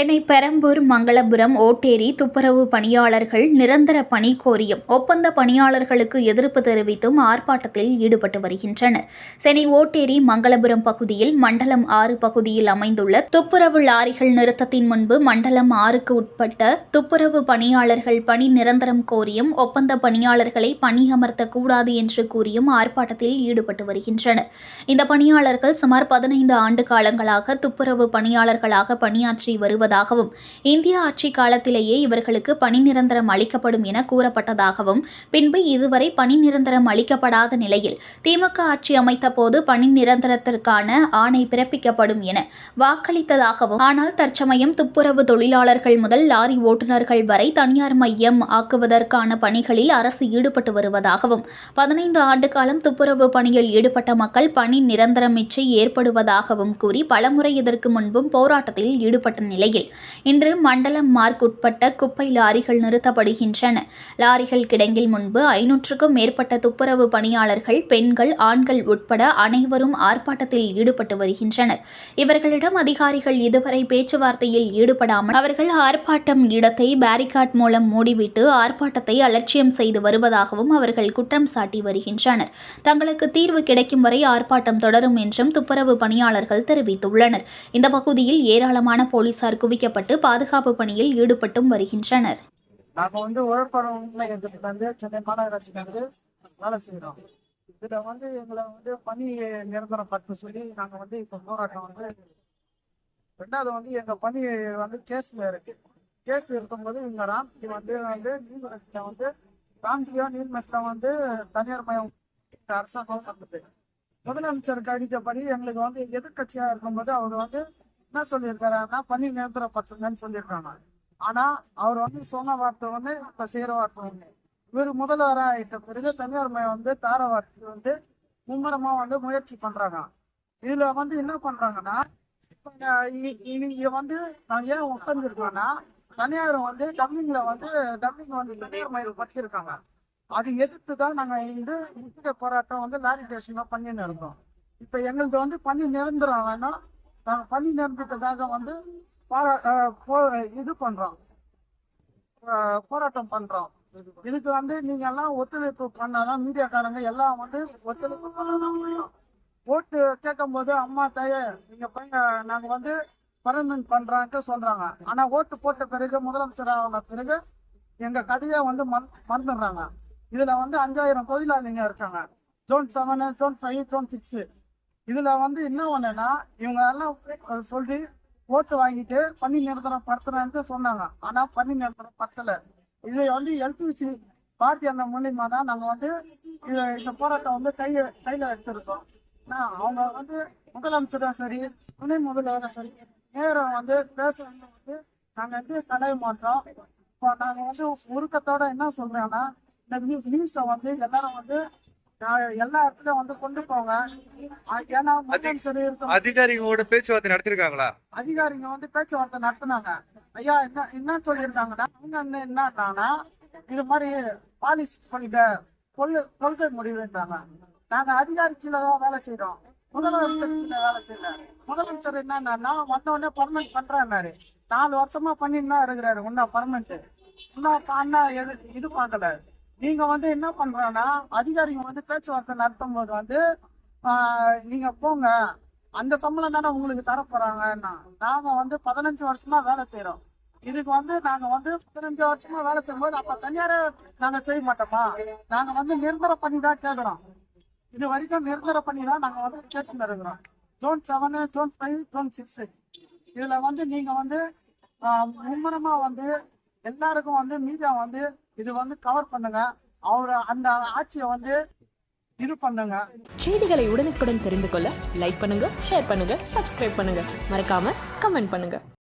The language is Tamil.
சென்னை பெரம்பூர் மங்களபுரம் ஓட்டேரி துப்புரவு பணியாளர்கள் நிரந்தர பணி கோரியும் ஒப்பந்த பணியாளர்களுக்கு எதிர்ப்பு தெரிவித்தும் ஆர்ப்பாட்டத்தில் ஈடுபட்டு வருகின்றனர். சென்னை ஓட்டேரி மங்களபுரம் பகுதியில் மண்டலம் ஆறு பகுதியில் அமைந்துள்ள துப்புரவு லாரிகள் நிறுத்தத்தின் முன்பு மண்டலம் ஆறுக்கு உட்பட்ட துப்புரவு பணியாளர்கள் பணி நிரந்தரம் கோரியும் ஒப்பந்த பணியாளர்களை பணி கூடாது என்று கூறியும் ஆர்ப்பாட்டத்தில் ஈடுபட்டு வருகின்றனர். இந்த பணியாளர்கள் சுமார் பதினைந்து ஆண்டு காலங்களாக துப்புரவு பணியாளர்களாக பணியாற்றி வருவது இருப்பதாகவும் இந்திய ஆட்சி காலத்திலேயே இவர்களுக்கு பணி நிரந்தரம் அளிக்கப்படும் என கூறப்பட்டதாகவும் பின்பு இதுவரை பணி நிரந்தரம் அளிக்கப்படாத நிலையில் திமுக ஆட்சி அமைத்த போது பணி நிரந்தரத்திற்கான ஆணை பிறப்பிக்கப்படும் என வாக்களித்ததாகவும் ஆனால் தற்சமயம் துப்புரவு தொழிலாளர்கள் முதல் லாரி ஓட்டுநர்கள் வரை தனியார் மையம் ஆக்குவதற்கான பணிகளில் அரசு ஈடுபட்டு வருவதாகவும் பதினைந்து ஆண்டு காலம் துப்புரவு பணியில் ஈடுபட்ட மக்கள் பணி நிரந்தரமின்றி ஏற்படுவதாகவும் கூறி பலமுறை இதற்கு முன்பும் போராட்டத்தில் ஈடுபட்ட நிலையில் இன்று மண்டலம் மார்க் உட்பட்ட குப்பை லாரிகள் நிறுத்தப்படுகின்றன. லாரிகள் கிடங்கில் முன்பு ஐநூற்றுக்கும் மேற்பட்ட துப்புரவு பணியாளர்கள் பெண்கள் ஆண்கள் உட்பட அனைவரும் ஆர்ப்பாட்டத்தில் ஈடுபட்டு வருகின்றனர். இவர்களிடம் அதிகாரிகள் இதுவரை பேச்சுவார்த்தையில் ஈடுபடாமல் அவர்கள் ஆர்ப்பாட்டம் இடத்தை பேரிகாட் மூலம் மூடிவிட்டு ஆர்ப்பாட்டத்தை அலட்சியம் செய்து வருவதாகவும் அவர்கள் குற்றம் சாட்டி வருகின்றனர். தங்களுக்கு தீர்வு கிடைக்கும் வரை ஆர்ப்பாட்டம் தொடரும் என்றும் துப்புரவு பணியாளர்கள் தெரிவித்துள்ளனர். இந்த பகுதியில் ஏராளமான போலீசார் குவிக்கப்பட்டு பாதுகாப்பு பணியில் ஈடுபட்டும் வருகின்றனர். நாங்க வந்து உழப்பரம் உண்மைக்கு வந்து சென்னை மாநகராட்சிக்கு வந்து வேலை செய்யறோம் இதுல வந்து எங்களை வந்து பணி நிரந்தரம் பார்த்து சொல்லி நாங்க வந்து இப்ப போராட்டம் வந்து ரெண்டாவது வந்து எங்க பணி வந்து கேஸ்ல இருக்கு. கேஸ் இருக்கும்போது இந்த ராம்கி வந்து வந்து நீர்மட்டத்தை வந்து ராம்கியோ நீர்மட்டம் வந்து தனியார் மயம் அரசாங்கம் வந்தது முதலமைச்சருக்கு அடித்தபடி எங்களுக்கு வந்து எதிர்க்கட்சியா இருக்கும்போது அவர் வந்து என்ன சொல்லியிருக்காருன்னா பணி நிரந்தரப்பட்டுங்கன்னு சொல்லியிருக்காங்க. ஆனா அவர் வந்து சொன்ன வார்த்தை ஒண்ணு இப்ப செய்யற வார்த்தை ஒண்ணு இவர் முதல்வரா ஆயிட்ட பிறகு தனியார் மையம் வந்து தார வார்த்தை வந்து மும்முரமா வந்து முயற்சி பண்றாங்க. இதுல வந்து என்ன பண்றாங்கன்னா இப்ப இ- இங்க வந்து நாங்க ஏன் உட்காந்துருக்கோம்னா தனியார் வந்து டம்மிங்ல வந்து டம்மிங் வந்து தனியார் மயில் பட்டிருக்காங்க அது எதிர்த்து தான் நாங்க இந்த முற்றுகை போராட்டம் வந்து லாரி ஸ்டேஷன்ல பண்ணின்னு இருந்தோம். இப்ப எங்களுக்கு வந்து பண்ணி நிரந்தரம் தான் பணி நிரந்தரத்துக்காக வந்து போரா போ- இது பண்றோம். போராட்டம் பண்றோம். இதுக்கு வந்து நீங்க எல்லாம் ஒத்துழைப்பு பண்ணாதான் மீடியாக்காரங்க எல்லாம் வந்து ஒத்துழைப்பு பண்ணாதான் முடியும். ஓட்டு கேட்கும் போது அம்மா தாயே நீங்க பையன் நாங்க வந்து பரந்தன் பண்றான்ட்டு சொல்றாங்க. ஆனா ஓட்டு போட்ட பிறகு முதலமைச்சர் ஆன பிறகு எங்க கதையை வந்து மற்- மறந்துடுறாங்க. இதுல வந்து அஞ்சாயிரம் தொழிலாளிங்க இருக்காங்க. Zone seven zone five zone six இதுல வந்து என்ன ஒண்ணுன்னா இவங்க எல்லாம் சொல்லி ஓட்டு வாங்கிட்டு பண்ணி நிரந்தரம் படுத்துறேன்ட்டு சொன்னாங்க. ஆனா பண்ணி நிரந்தரம் படுத்தல. இது வந்து எல்பிசி பார்ட்டி அந்த மூலியமா தான் நாங்க வந்து இந்த போராட்டம் வந்து கைய கையில எடுத்திருக்கோம். நான் அவங்க வந்து முதலமைச்சரும் சரி துணை முதல்வரும் சரி நேரம் வந்து பேசுறது வந்து நாங்க வந்து தடை மாட்டோம். இப்போ நாங்க வந்து உருக்கத்தோட என்ன சொல்றோம்னா இந்த நியூஸை வந்து எல்லாரும் வந்து எல்லா இடத்துலயும் வந்து கொண்டு போங்க. ஏன்னா முதலமைச்சர் இருக்க அதிகாரிகளோட பேச்சுவார்த்தை நடத்திருக்காங்களா? அதிகாரிங்க வந்து பேச்சுவார்த்தை நடத்துனாங்க. ஐயா என்ன என்ன சொல்லியிருக்காங்கன்னா அவங்க என்ன என்னன்னா இது மாதிரி பாலிசி பண்ணிட்ட கொள்கை கொள்கை முடிவுன்றாங்க. நாங்க அதிகாரி கீழே தான் வேலை செய்யறோம் முதலமைச்சர் கீழே வேலை செய்யல. முதலமைச்சர் என்னன்னா வந்த உடனே பர்மனெண்ட் பண்றாரு நாலு வருஷமா பண்ணிட்டு தான் இருக்கிறாரு. இன்னும் பர்மனெண்ட் இன்னும் பண்ணா எது இது பார்க்கல. நீங்க வந்து என்ன பண்றோம்னா அதிகாரிங்க வந்து பேச்சுவார்த்தை நடத்தும் போது வந்து நீங்க போங்க. அந்த சம்பளம் தானே உங்களுக்கு தரப்போறாங்கன்னா நாங்க வந்து பதினஞ்சு வருஷமா வேலை செய்யறோம் இதுக்கு வந்து நாங்க வந்து பதினஞ்சு வருஷமா வேலை செய்யும்போது அப்ப தனியார நாங்க செய்ய மாட்டோமா? நாங்க வந்து நிரந்தர பண்ணி தான் கேக்குறோம். இது வரைக்கும் நிரந்தர பண்ணி தான் நாங்க வந்து கேட்டு இருக்கிறோம் zone seven zone five zone six இதுல வந்து நீங்க வந்து மும்முரமா வந்து எல்லாருக்கும் வந்து மீடியா வந்து இது வந்து கவர் பண்ணுங்க. அவர் அந்த ஆட்சியை வந்து இது பண்ணுங்க. செய்திகளை உடனுக்குடன் தெரிந்து கொள்ள லைக் பண்ணுங்க ஷேர் பண்ணுங்க சப்ஸ்கிரைப் பண்ணுங்க. மறக்காம கமெண்ட் பண்ணுங்க.